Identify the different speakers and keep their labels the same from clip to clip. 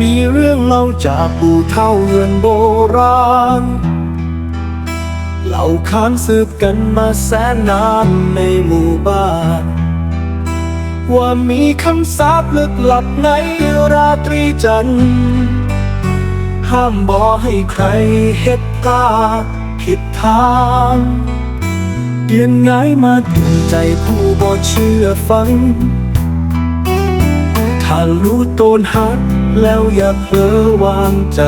Speaker 1: มีเรื่องเล่าจากปู่เท่าเรือนโบราณเล่าขานสืบกันมาแสนนานในหมู่บ้าน ว่ามีคำสาปลึกลับในราตรีจันทร์ห้ามบอให้ใครเฮ็ดตาผิดทางเดียนง่ายมาถึงใจผู้บ่เชื่อฟัง ถ้ารู้ตนหักแล้วอย่าเพ้อวางใจ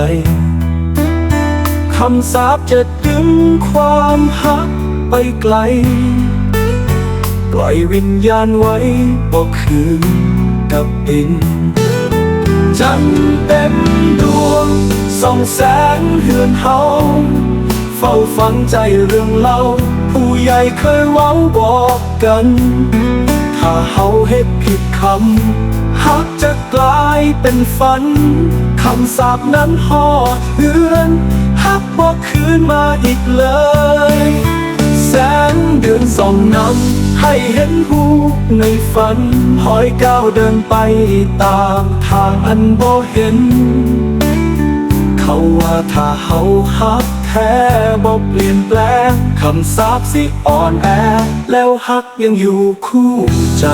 Speaker 1: คำสาปจะดึงความหักไปไกล ปล่อยวิญญาณไว้บอกคืนกับดิน จันเต็มดวงส่องแสงเฮือนเฮาเฝ้าฟังใจเรื่องเล่า ผู้ใหญ่เคยเว้าบอกกัน ถ้าเฮาเฮ็ดผิดคำ หักจะกลายเป็นฝัน คำสาปนั้นหอดเฮือนหักบอกคืนมาอีกเลย แสงเดือนส่องนำให้เห็นหูในฝันหอยก้าวเดินไปตามทางอันบ่เห็น เขาว่าถ้าเฮาฮักแท้บ่เปลี่ยนแปลงคำสาปสิอ่อนแอ แล้วฮักยังอยู่คู่ใจ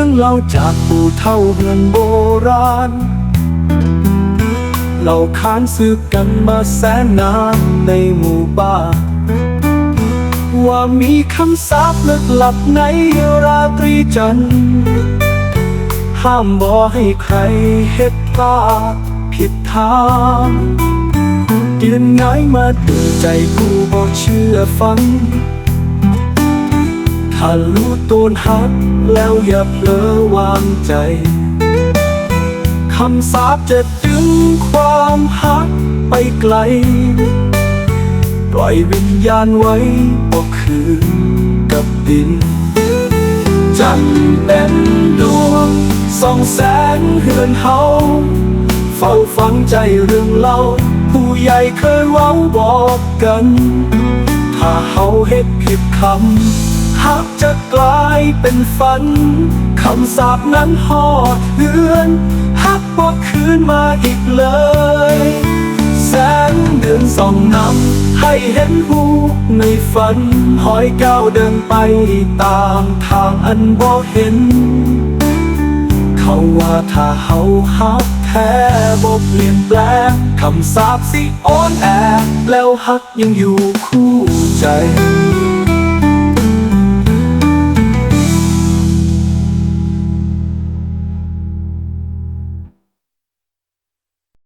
Speaker 1: รื่องเล่าจากปู่เท่าเรือนโบราณเราคานสืบกันมาแสนนานในหมู่บ้านว่ามีคำสาปลึกลับในราตรีจันทร์ห้ามบอให้ใครเฮ็ดพลาดผิดทางเดือนง่ายมาตื่นใจผู้บ่เชื่อฟัง ถ้ารู้ตัวหักแล้วอย่าเผลอวางใจ คำสาปจะดึงความหักไปไกล ปล่อยวิญญาณไว้บอกคืนกับดิน จันเป็นดวงส่องแสงเฮือนเฮาเฝ้าฟังใจเรื่องเล่า ผู้ใหญ่เคยเว้าบอกกัน ถ้าเฮาเฮ็ดผิดคำ หักจะกลายเป็นฝัน คำสาปนั้นหอดเฮือนหักบอกคืนมาอีกเลย แสงเดือนส่องนำให้เห็นหูในฝัน หอยก้าวเดินไปตามทางอันบ่เห็น เขาว่าถ้าเฮาฮักแท้บ่เปลี่ยนแปลงคำสาปสิอ่อนแอแล้วฮักยังอยู่คู่ใจ